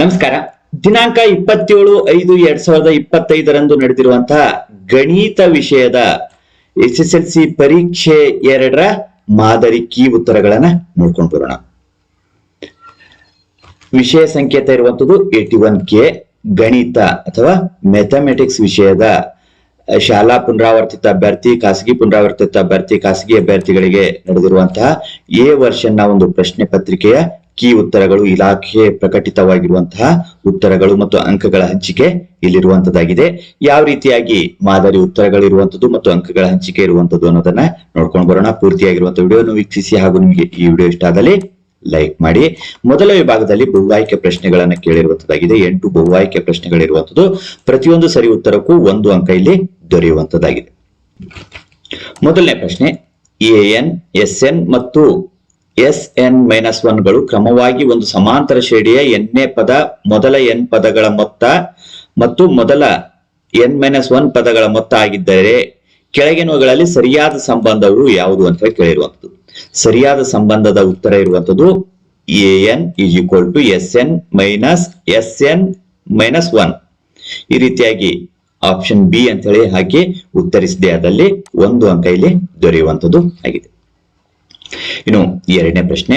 ನಮಸ್ಕಾರ. ದಿನಾಂಕ ಇಪ್ಪತ್ತೇಳು ಐದು ಎರಡ್ ಸಾವಿರದ ಇಪ್ಪತ್ತೈದರಂದು ನಡೆದಿರುವಂತಹ ಗಣಿತ ವಿಷಯದ ಎಸ್ ಎಸ್ ಎಲ್ ಸಿ ಪರೀಕ್ಷೆ ಎರಡರ ಮಾದರಿ ಕೀ ಉತ್ತರಗಳನ್ನ ನೋಡ್ಕೊಂಡು ಬರೋಣ. ವಿಷಯ ಸಂಕೇತ ಇರುವಂತದ್ದು ಏಟಿ ಒನ್ ಕೆ ಗಣಿತ ಅಥವಾ ಮ್ಯಾಥಮೆಟಿಕ್ಸ್ ವಿಷಯದ ಶಾಲಾ ಪುನರಾವರ್ತಿತ ಅಭ್ಯರ್ಥಿ, ಖಾಸಗಿ ಪುನರಾವರ್ತಿತ ಅಭ್ಯರ್ಥಿ, ಖಾಸಗಿ ಅಭ್ಯರ್ಥಿಗಳಿಗೆ ನಡೆದಿರುವಂತಹ ಎ ವರ್ಷನ್ನ ಒಂದು ಪ್ರಶ್ನೆ ಪತ್ರಿಕೆಯ ಕೀ ಉತ್ತರಗಳು ಇಲಾಖೆ ಪ್ರಕಟಿತವಾಗಿರುವಂತಹ ಉತ್ತರಗಳು ಮತ್ತು ಅಂಕಗಳ ಹಂಚಿಕೆ ಇಲ್ಲಿರುವಂತದ್ದಾಗಿದೆ. ಯಾವ ರೀತಿಯಾಗಿ ಮಾದರಿ ಉತ್ತರಗಳು ಇರುವಂತದ್ದು ಮತ್ತು ಅಂಕಗಳ ಹಂಚಿಕೆ ಇರುವಂತದ್ದು ಅನ್ನೋದನ್ನ ನೋಡ್ಕೊಂಡು ಬರೋಣ. ಪೂರ್ತಿಯಾಗಿರುವಂತಹ ವಿಡಿಯೋವನ್ನು ವೀಕ್ಷಿಸಿ ಹಾಗೂ ನಿಮಗೆ ಈ ವಿಡಿಯೋ ಇಷ್ಟ ಆದಲ್ಲಿ ಲೈಕ್ ಮಾಡಿ. ಮೊದಲ ವಿಭಾಗದಲ್ಲಿ ಬಹುಆಯ್ಕೆ ಪ್ರಶ್ನೆಗಳನ್ನ ಕೇಳಿರುವಂತದ್ದಾಗಿದೆ. ಎಂಟು ಬಹುಆಯ್ಕೆ ಪ್ರಶ್ನೆಗಳಿರುವಂತದ್ದು. ಪ್ರತಿಯೊಂದು ಸರಿ ಉತ್ತರಕ್ಕೂ ಒಂದು ಅಂಕ ಇಲ್ಲಿ ದೊರೆಯುವಂತದ್ದಾಗಿದೆ. ಮೊದಲನೇ ಪ್ರಶ್ನೆ, ಎ ಎನ್, ಎಸ್ ಎನ್ ಮತ್ತು ಎಸ್ ಎನ್ ಮೈನಸ್ ಒನ್ಗಳು ಕ್ರಮವಾಗಿ ಒಂದು ಸಮಾಂತರ ಶ್ರೇಣಿಯ ಎನ್ನೇ ಪದ, ಮೊದಲ ಎನ್ ಪದಗಳ ಮೊತ್ತ ಮತ್ತು ಮೊದಲ ಎನ್ ಮೈನಸ್ ಒನ್ ಪದಗಳ ಮೊತ್ತ ಆಗಿದ್ದರೆ ಕೆಳಗಿನವುಗಳಲ್ಲಿ ಸರಿಯಾದ ಸಂಬಂಧವು ಯಾವುದು ಅಂತ ಕೇಳಿರುವಂತದ್ದು ಸರಿಯಾದ ಸಂಬಂಧದ ಉತ್ತರ ಇರುವಂತದ್ದು A N is equal to S N minus S N minus one. ಈ ರೀತಿಯಾಗಿ ಆಪ್ಷನ್ ಬಿ ಅಂತ ಹೇಳಿ ಹಾಕಿ ಉತ್ತರಿಸಿದೆ. ಅದಲ್ಲಿ ಒಂದು ಅಂಕ ಇಲ್ಲಿ ದೊರೆಯುವಂತದ್ದು ಆಗಿದೆ. ಇನ್ನು ಎರಡನೇ ಪ್ರಶ್ನೆ,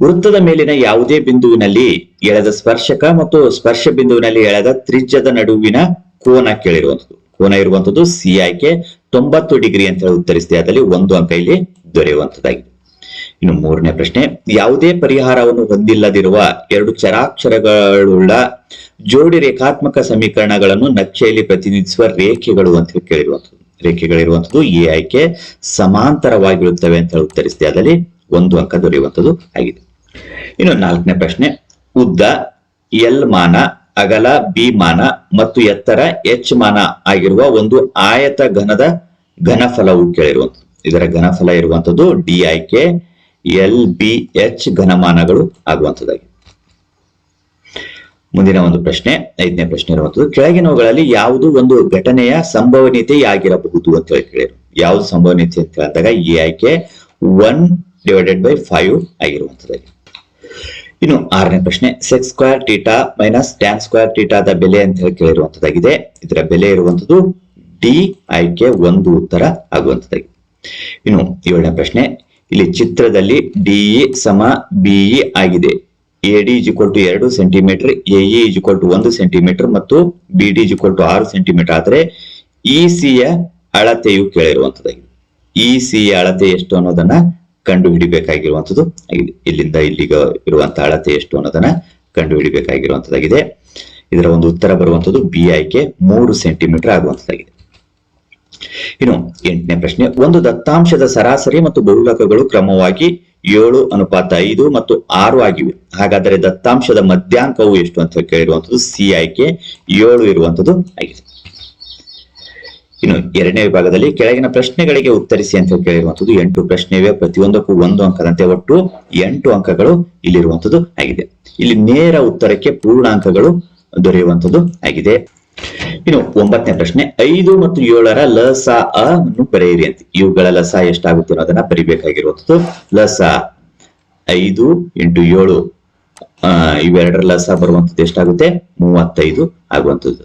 ವೃತ್ತದ ಮೇಲಿನ ಯಾವುದೇ ಬಿಂದುವಿನಲ್ಲಿ ಎಳೆದ ಸ್ಪರ್ಶಕ ಮತ್ತು ಸ್ಪರ್ಶ ಬಿಂದುವಿನಲ್ಲಿ ಎಳೆದ ತ್ರಿಜ್ಯದ ನಡುವಿನ ಕೋನ ಕೇಳಿರುವಂತದ್ದು ಕೋನ ಇರುವಂತದ್ದು ಸಿ ಆಯ್ಕೆ ತೊಂಬತ್ತು ಡಿಗ್ರಿ ಅಂತ ಹೇಳಿ ಉತ್ತರಿಸಿದೆ. ಅದರಲ್ಲಿ ಒಂದು ಅಂಕ ಇಲ್ಲಿ ದೊರೆಯುವಂತದ್ದಾಗಿದೆ ಇನ್ನು ಮೂರನೇ ಪ್ರಶ್ನೆ, ಯಾವುದೇ ಪರಿಹಾರವನ್ನು ಹೊಂದಿಲ್ಲದಿರುವ ಎರಡು ಚರಾಕ್ಷರಗಳುಳ್ಳ ಜೋಡಿ ರೇಖಾತ್ಮಕ ಸಮೀಕರಣಗಳನ್ನು ನಕ್ಷೆಯಲ್ಲಿ ಪ್ರತಿನಿಧಿಸುವ ರೇಖೆಗಳು ಅಂತ ಹೇಳಿ ಕೇಳಿರುವಂತದ್ದು ರೇಖೆಗಳಿರುವಂತದ್ದು ಈ ಆಯ್ಕೆ ಸಮಾಂತರವಾಗಿರುತ್ತವೆ ಅಂತ ಉತ್ತರಿಸಿದೆ. ಅದರಲ್ಲಿ ಒಂದು ಅಂಕ ದೊರೆಯುವಂತದ್ದು ಆಗಿದೆ. ಇನ್ನು ನಾಲ್ಕನೇ ಪ್ರಶ್ನೆ, ಉದ್ದ, ಎಲ್ ಮಾನ, ಅಗಲ, ಬಿ ಮಾನ ಮತ್ತು ಎತ್ತರ ಎಚ್ ಮಾನ ಆಗಿರುವ ಒಂದು ಆಯತ ಘನದ ಘನಫಲವು ಕೇಳಿರುವಂಥದ್ದು. ಇದರ ಘನಫಲ ಇರುವಂತದ್ದು ಡಿ ಆಯ್ಕೆ ಎಲ್ ಬಿ ಎಚ್ ಘನಮಾನಗಳು ಆಗುವಂತದ್ದಾಗಿದೆ ಮುಂದಿನ ಒಂದು ಪ್ರಶ್ನೆ, ಐದನೇ ಪ್ರಶ್ನೆ ಇರುವಂತದ್ದು ಕೆಳಗಿನವುಗಳಲ್ಲಿ ಯಾವುದು ಒಂದು ಘಟನೆಯ ಸಂಭವನೀಯತೆಯಾಗಿರಬಹುದು ಅಂತ ಹೇಳಿ ಕೇಳಿದ್ರು. ಯಾವುದು ಸಂಭವನೀಯತೆ ಅಂತ ಹೇಳಿದಾಗ ಈ ಆಯ್ಕೆ ಒನ್ ಡಿವೈಡೆಡ್ ಬೈ ಫೈವ್ ಆಗಿರುವಂತದ್ದಾಗಿ ಇನ್ನು ಆರನೇ ಪ್ರಶ್ನೆ sec square theta minus tan square ಟೀಟಾದ ಬೆಲೆ ಅಂತ ಹೇಳಿ ಕೇಳಿರುವಂತದ್ದಾಗಿದೆ ಇದರ ಬೆಲೆ ಇರುವಂತದ್ದು ಡಿ ಆಯ್ಕೆ ಒಂದು ಉತ್ತರ ಆಗುವಂತದ್ದಾಗಿ ಇನ್ನು ಏಳನೇ ಪ್ರಶ್ನೆ, ಇಲ್ಲಿ ಚಿತ್ರದಲ್ಲಿ ಡಿಇ ಸಮ ಬಿಇ ಆಗಿದೆ. ಎಡಿ ಇಕ್ವಲ್ ಟು ಎರಡು centimetre A E equal to ಒಂದು ಸೆಂಟಿಮೀಟರ್ ಮತ್ತು ಬಿಡಿ ಇಕ್ವಲ್ ಟು ಆರು ಸೆಂಟಿಮೀಟರ್ ಆದರೆ ಇ ಯ ಅಳತೆಯು ಕೇಳಿರುವಂತದ್ದಾಗಿದೆ ಇ ಸಿ ಯ ಅಳತೆ ಎಷ್ಟು ಅನ್ನೋದನ್ನ ಕಂಡು ಹಿಡಿಬೇಕಾಗಿರುವಂತದ್ದು ಇಲ್ಲಿಂದ ಇಲ್ಲಿಗ ಇರುವಂತಹ ಅಳತೆ ಎಷ್ಟು ಅನ್ನೋದನ್ನ ಕಂಡು ಹಿಡಿಬೇಕಾಗಿರುವಂತದ್ದಾಗಿದೆ ಇದರ ಒಂದು ಉತ್ತರ ಬರುವಂತದ್ದು ಬಿ ಆಯ್ಕೆ ಮೂರು ಸೆಂಟಿಮೀಟರ್ ಆಗುವಂತದ್ದಾಗಿದೆ. ಇನ್ನು ಎಂಟನೇ ಪ್ರಶ್ನೆ, ಒಂದು ದತ್ತಾಂಶದ ಸರಾಸರಿ ಮತ್ತು ಬಹುಲಕಗಳು ಕ್ರಮವಾಗಿ ಏಳು, ಅನುಪಾತ ಐದು ಮತ್ತು ಆರು ಆಗಿವೆ. ಹಾಗಾದರೆ ದತ್ತಾಂಶದ ಮಧ್ಯಾಂಕವು ಎಷ್ಟು ಅಂತ ಕೇಳಿರುವಂತದ್ದು ಸಿ ಆಯ್ಕೆ ಏಳು ಇರುವಂತದ್ದು ಆಗಿದೆ. ಇನ್ನು ಎರಡನೇ ವಿಭಾಗದಲ್ಲಿ ಕೆಳಗಿನ ಪ್ರಶ್ನೆಗಳಿಗೆ ಉತ್ತರಿಸಿ ಅಂತ ಕೇಳಿರುವಂತದ್ದು ಎಂಟು ಪ್ರಶ್ನೆ ಇವೆ ಪ್ರತಿಯೊಂದಕ್ಕೂ ಒಂದು ಅಂಕದಂತೆ ಒಟ್ಟು ಎಂಟು ಅಂಕಗಳು ಇಲ್ಲಿರುವಂತದ್ದು ಆಗಿದೆ. ಇಲ್ಲಿ ನೇರ ಉತ್ತರಕ್ಕೆ ಪೂರ್ಣಾಂಕಗಳು ದೊರೆಯುವಂತದ್ದು ಆಗಿದೆ. ಇನ್ನು ಒಂಬತ್ತನೇ ಪ್ರಶ್ನೆ, ಐದು ಮತ್ತು ಏಳರ ಲಸ ಅನ್ನು ಬರೆಯಿರಿ ಅಂತ. ಇವುಗಳ ಲಸ ಎಷ್ಟಾಗುತ್ತೆ ಅನ್ನೋದನ್ನ ಬರಿಬೇಕಾಗಿರುವಂತದ್ದು ಲಸ ಐದು ಇಂಟು ಏಳು. ಇವೆರಡರ ಲಸ ಬರುವಂತದ್ದು ಎಷ್ಟಾಗುತ್ತೆ? ಮೂವತ್ತೈದು ಆಗುವಂಥದ್ದು.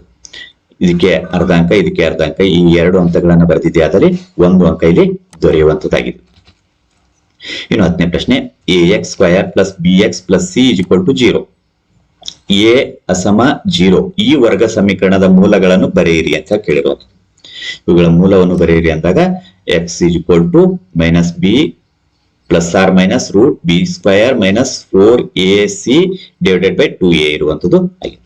ಇದಕ್ಕೆ ಅರ್ಧ ಅಂಕ ಇದಕ್ಕೆ ಅರ್ಧ ಅಂಕ ಈ ಎರಡು ಅಂಕಗಳನ್ನ ಬರೆದಿದೆ ಆದರೆ ಒಂದು ಅಂಕ ಇಲ್ಲಿ ದೊರೆಯುವಂತದ್ದಾಗಿದೆ ಇನ್ನು ಹತ್ತನೇ ಪ್ರಶ್ನೆ, A X square plus B X plus C is to zero. A ಅಸಮ ಜೀರೋ. ಈ ವರ್ಗ ಸಮೀಕರಣದ ಮೂಲಗಳನ್ನು ಬರೆಯಿರಿ ಅಂತ ಕೇಳಿರೋದು. ಇವುಗಳ ಮೂಲವನ್ನು ಬರೆಯಿರಿ ಅಂದಾಗ X is equal to minus B plus or minus root B square minus four A C divided by two A ಇರುವಂತದ್ದು ಆಗಿದೆ.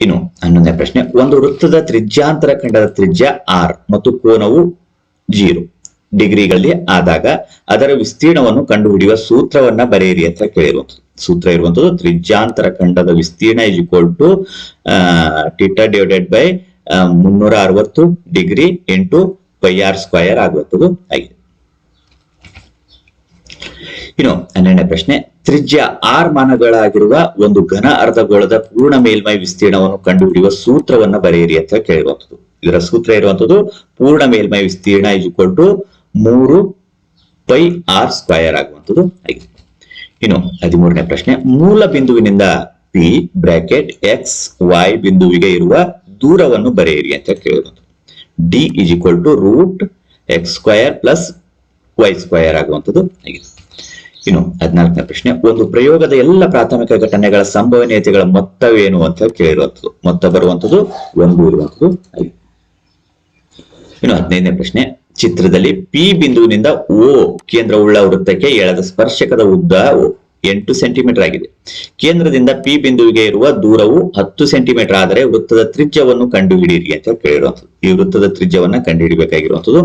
ಇನ್ನು ಹನ್ನೊಂದನೇ ಪ್ರಶ್ನೆ, ಒಂದು ವೃತ್ತದ ತ್ರಿಜ್ಯಾಂತರ ಖಂಡದ ತ್ರಿಜ್ಯ ಆರ್ ಮತ್ತು ಕೋನವು ಜೀರೋ. ಡಿಗ್ರಿಗಳಲ್ಲಿ ಆದಾಗ ಅದರ ವಿಸ್ತೀರ್ಣವನ್ನು ಕಂಡುಹಿಡಿಯುವ ಸೂತ್ರವನ್ನ ಬರೆಯಿರಿ ಅಂತ ಕೇಳಿರುವಂಥದ್ದು ಸೂತ್ರ ಇರುವಂತದ್ದು ತ್ರಿಜ್ಯಾಂತರ ಖಂಡದ ವಿಸ್ತೀರ್ಣ is equal to theta divided by ಮುನ್ನೂರ ಅರವತ್ತು degree into pi R square ಆಗುವಂಥದ್ದು ಆಗಿದೆ. ಇನ್ನು ಹನ್ನೆರಡನೇ ಪ್ರಶ್ನೆ, ತ್ರಿಜ್ಯ ಆರ್ ಮಾನಗಳಾಗಿರುವ ಒಂದು ಘನ ಅರ್ಧಗೋಳದ ಪೂರ್ಣ ಮೇಲ್ಮೈ ವಿಸ್ತೀರ್ಣವನ್ನು ಕಂಡುಹಿಡಿಯುವ ಸೂತ್ರವನ್ನ ಬರೆಯಿರಿ ಅಂತ ಕೇಳುವಂಥದ್ದು. ಇದರ ಸೂತ್ರ ಇರುವಂತದ್ದು ಪೂರ್ಣ ಮೇಲ್ಮೈ ವಿಸ್ತೀರ್ಣ ಟು ಮೂರು ಪೈ ಆರ್ ಸ್ಕ್ವಯರ್ ಆಗುವಂಥದ್ದು ಆಗಿದೆ. ಇನ್ನು ಹದಿಮೂರನೇ ಪ್ರಶ್ನೆ, ಮೂಲ ಬಿಂದುವಿನಿಂದ ಪಿ ಬ್ರಾಕೆಟ್ ಎಕ್ಸ್ ವೈ ಬಿಂದುವಿಗೆ ಇರುವ ದೂರವನ್ನು ಬರೆಯಿರಿ ಅಂತ ಕೇಳಿರೋದು D is equal to root X square plus Y square ಆಗುವಂಥದ್ದು ಆಗಿದೆ. ಇನ್ನು ಹದಿನಾಲ್ಕನೇ ಪ್ರಶ್ನೆ, ಒಂದು ಪ್ರಯೋಗದ ಎಲ್ಲ ಪ್ರಾಥಮಿಕ ಘಟನೆಗಳ ಸಂಭವನೀಯತೆಗಳ ಮೊತ್ತವೇನು ಅಂತ ಕೇಳಿರುವಂಥದ್ದು ಮೊತ್ತ ಬರುವಂಥದ್ದು ಒಂದು ಇರುವಂಥದ್ದು ಇನ್ನು ಹದಿನೈದನೇ ಪ್ರಶ್ನೆ ಚಿತ್ರದಲ್ಲಿ ಪಿ ಬಿಂದುವಿನಿಂದ ಓ ಕೇಂದ್ರವುಳ್ಳ ವೃತ್ತಕ್ಕೆ ಎಳೆದ ಸ್ಪರ್ಶಕದ ಉದ್ದ ಎಂಟು ಸೆಂಟಿಮೀಟರ್ ಆಗಿದೆ. ಕೇಂದ್ರದಿಂದ ಪಿ ಬಿಂದುವಿಗೆ ಇರುವ ದೂರವು ಹತ್ತು ಸೆಂಟಿಮೀಟರ್ ಆದರೆ ವೃತ್ತದ ತ್ರಿಜ್ಯವನ್ನು ಕಂಡುಹಿಡಿಯಿರಿ ಅಂತ ಕೇಳಿರುವಂಥದ್ದು. ಈ ವೃತ್ತದ ತ್ರಿಜ್ಯವನ್ನ ಕಂಡುಹಿಡಿಬೇಕಾಗಿರುವಂಥದ್ದು.